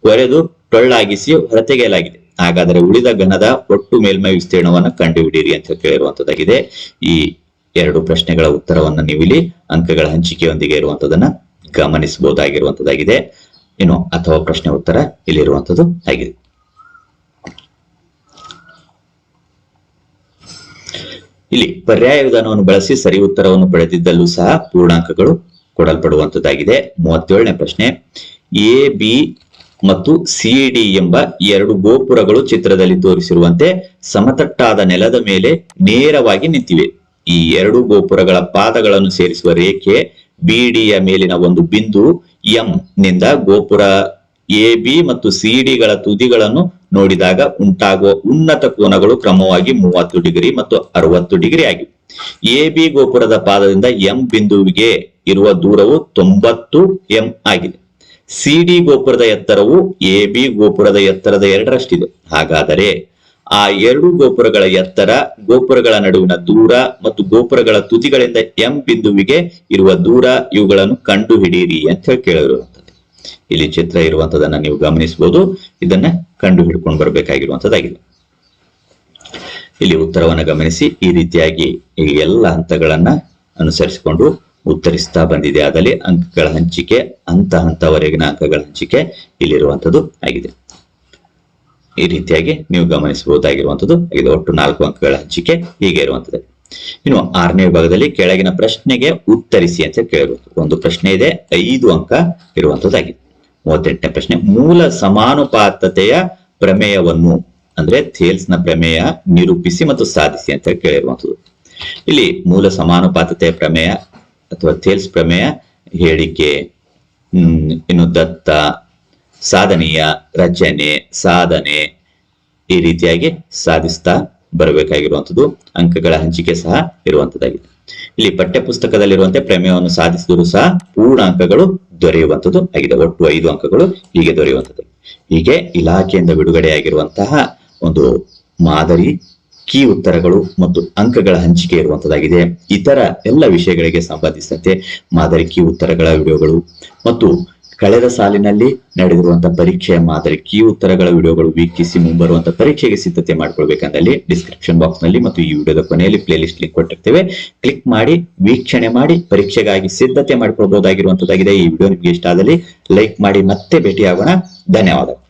ಕೊರೆದು ಟೊಳ್ಳಾಗಿಸಿ ಹೊರತೆಗೆಯಲಾಗಿದೆ. ಹಾಗಾದರೆ ಉಳಿದ ಘನದ ಒಟ್ಟು ಮೇಲ್ಮೈ ವಿಸ್ತೀರ್ಣವನ್ನು ಕಂಡುಹಿಡಿಯಿರಿ ಅಂತ ಕೇಳಿರುವಂತದ್ದಾಗಿದೆ. ಈ ಎರಡು ಪ್ರಶ್ನೆಗಳ ಉತ್ತರವನ್ನು ನೀವು ಅಂಕಗಳ ಹಂಚಿಕೆಯೊಂದಿಗೆ ಇರುವಂತದನ್ನ ಗಮನಿಸಬಹುದಾಗಿರುವಂತದ್ದಾಗಿದೆ. ಏನು ಅಥವಾ ಪ್ರಶ್ನೆ ಉತ್ತರ ಇಲ್ಲಿರುವಂತದ್ದು ಆಗಿದೆ. ಇಲ್ಲಿ ಪರ್ಯಾಯ ವಿಧಾನವನ್ನು ಬಳಸಿ ಸರಿ ಉತ್ತರವನ್ನು ಪಡೆದಿದ್ದಲ್ಲೂ ಸಹ ಪೂರ್ಣಾಂಕಗಳು ಕೊಡಲ್ಪಡುವಂತದ್ದಾಗಿದೆ. ಮೂವತ್ತೇಳನೇ ಪ್ರಶ್ನೆ, ಎ, ಬಿ ಮತ್ತು ಸಿ, ಡಿ ಎಂಬ ಎರಡು ಗೋಪುರಗಳು ಚಿತ್ರದಲ್ಲಿ ತೋರಿಸಿರುವಂತೆ ಸಮತಟ್ಟಾದ ನೆಲದ ಮೇಲೆ ನೇರವಾಗಿ ನಿಂತಿವೆ. ಈ ಎರಡು ಗೋಪುರಗಳ ಪಾದಗಳನ್ನು ಸೇರಿಸುವ ರೇಖೆ ಬಿಡಿಯ ಮೇಲಿನ ಒಂದು ಬಿಂದು ಎಂ ನಿಂದ ಗೋಪುರ ಎ, ಬಿ ಮತ್ತು ಸಿ ಡಿಗಳ ತುದಿಗಳನ್ನು ನೋಡಿದಾಗ ಉಂಟಾಗುವ ಉನ್ನತ ಕೋನಗಳು ಕ್ರಮವಾಗಿ ಮೂವತ್ತು ಡಿಗ್ರಿ ಮತ್ತು ಅರವತ್ತು ಡಿಗ್ರಿ ಆಗಿವೆ. ಎ, ಬಿ ಗೋಪುರದ ಪಾದದಿಂದ ಎಂ ಬಿಂದುವಿಗೆ ಇರುವ ದೂರವು ತೊಂಬತ್ತು ಎಂ ಆಗಿದೆ. ಸಿ, ಡಿ ಗೋಪುರದ ಎತ್ತರವು ಎ, ಬಿ ಗೋಪುರದ ಎತ್ತರದ ಎರಡರಷ್ಟಿದೆ. ಹಾಗಾದರೆ ಆ ಎರಡು ಗೋಪುರಗಳ ಎತ್ತರ ಗೋಪುರಗಳ ನಡುವಿನ ದೂರ ಮತ್ತು ಗೋಪುರಗಳ ತುದಿಗಳಿಂದ ಎಂ ಬಿಂದುವಿಗೆ ಇರುವ ದೂರ ಇವುಗಳನ್ನು ಕಂಡುಹಿಡಿಯಿರಿ ಅಂತ ಹೇಳಿ ಕೇಳಿರುವಂತದ್ದು ಇಲ್ಲಿ ಚಿತ್ರ ಇರುವಂತದನ್ನ ನೀವು ಗಮನಿಸಬಹುದು. ಇದನ್ನ ಕಂಡು ಹಿಡ್ಕೊಂಡು ಬರಬೇಕಾಗಿರುವಂತದ್ದಾಗಿದೆ ಇಲ್ಲಿ ಉತ್ತರವನ್ನು ಗಮನಿಸಿ, ಈ ರೀತಿಯಾಗಿ ಈ ಎಲ್ಲ ಹಂತಗಳನ್ನ ಅನುಸರಿಸಿಕೊಂಡು ಉತ್ತರಿಸ್ತಾ ಬಂದಿದೆ. ಆದಲ್ಲಿ ಅಂಕಗಳ ಹಂಚಿಕೆ, ಹಂತ ಹಂತವರೆಗಿನ ಅಂಕಗಳ ಹಂಚಿಕೆ ಇಲ್ಲಿರುವಂತದ್ದು ಆಗಿದೆ. ಈ ರೀತಿಯಾಗಿ ನೀವು ಗಮನಿಸಬಹುದಾಗಿರುವಂತದ್ದು ಇದು ಒಟ್ಟು ನಾಲ್ಕು ಅಂಕಗಳ ಹಂಚಿಕೆ, ಹೀಗೆ ಇರುವಂತದ್ದು ಇನ್ನು ಆರನೇ ವಿಭಾಗದಲ್ಲಿ ಕೆಳಗಿನ ಪ್ರಶ್ನೆಗೆ ಉತ್ತರಿಸಿ ಅಂತ ಕೇಳಬಹುದು ಒಂದು ಪ್ರಶ್ನೆ ಇದೆ, ಐದು ಅಂಕ ಇರುವಂತದ್ದಾಗಿದೆ ಮೂವತ್ತೆಂಟನೇ ಪ್ರಶ್ನೆ, ಮೂಲ ಸಮಾನುಪಾತತೆಯ ಪ್ರಮೇಯವನ್ನು, ಅಂದ್ರೆ ಥೇಲ್ಸ್ನ ಪ್ರಮೇಯ ನಿರೂಪಿಸಿ ಮತ್ತು ಸಾಧಿಸಿ ಅಂತ ಕೇಳಿರುವಂಥದ್ದು ಇಲ್ಲಿ ಮೂಲ ಸಮಾನುಪಾತತೆಯ ಪ್ರಮೇಯ ಅಥವಾ ಥೇಲ್ಸ್ ಪ್ರಮೇಯ, ಹೇಳಿಕೆ ಇನ್ನು ದತ್ತ, ಸಾಧನೀಯ, ರಚನೆ, ಸಾಧನೆ ಈ ರೀತಿಯಾಗಿ ಸಾಧಿಸ್ತಾ ಬರಬೇಕಾಗಿರುವಂತದ್ದು ಅಂಕಗಳ ಹಂಚಿಕೆ ಸಹ ಇರುವಂತದ್ದಾಗಿದೆ ಇಲ್ಲಿ ಪಠ್ಯ ಪುಸ್ತಕದಲ್ಲಿರುವಂತೆ ಪ್ರಮೇಯವನ್ನು ಸಾಧಿಸಿದರೂ ಸಹ ಪೂರ್ಣ ಅಂಕಗಳು ದೊರೆಯುವಂತದ್ದು ಆಗಿದೆ. ಒಟ್ಟು ಐದು ಅಂಕಗಳು ಹೀಗೆ ದೊರೆಯುವಂತದ್ದು ಹೀಗೆ ಇಲಾಖೆಯಿಂದ ಬಿಡುಗಡೆಯಾಗಿರುವಂತಹ ಒಂದು ಮಾದರಿ, ಕೀ ಉತ್ತರಗಳು ಮತ್ತು ಅಂಕಗಳ ಹಂಚಿಕೆ ಇರುವಂತದ್ದಾಗಿದೆ ಇತರ ಎಲ್ಲ ವಿಷಯಗಳಿಗೆ ಸಂಬಂಧಿಸಿದಂತೆ ಮಾದರಿ, ಕೀ ಉತ್ತರಗಳ ವಿಡಿಯೋಗಳು ಮತ್ತು ಕಳೆದ ಸಾಲಿನಲ್ಲಿ ನಡೆದಿರುವಂತಹ ಪರೀಕ್ಷೆಯ ಮಾದರಿ, ಕೀ ಉತ್ತರಗಳ ವಿಡಿಯೋಗಳು ವೀಕ್ಷಿಸಿ ಮುಂಬರುವಂತಹ ಪರೀಕ್ಷೆಗೆ ಸಿದ್ಧತೆ ಮಾಡ್ಕೊಳ್ಬೇಕಂದಲ್ಲಿ ಡಿಸ್ಕ್ರಿಪ್ಷನ್ ಬಾಕ್ಸ್ನಲ್ಲಿ ಮತ್ತು ಈ ವಿಡಿಯೋದ ಕೊನೆಯಲ್ಲಿ ಪ್ಲೇಲಿಸ್ಟ್ ಲಿಂಕ್ ಕೊಟ್ಟಿರ್ತೇವೆ. ಕ್ಲಿಕ್ ಮಾಡಿ, ವೀಕ್ಷಣೆ ಮಾಡಿ, ಪರೀಕ್ಷೆಗಾಗಿ ಸಿದ್ಧತೆ ಮಾಡ್ಕೊಳ್ಬಹುದಾಗಿರುವಂತದ್ದಾಗಿದೆ ಈ ವಿಡಿಯೋ ನಿಮಗೆ ಇಷ್ಟ ಆದಲ್ಲಿ ಲೈಕ್ ಮಾಡಿ, ಮತ್ತೆ ಭೇಟಿಯಾಗೋಣ. ಧನ್ಯವಾದ.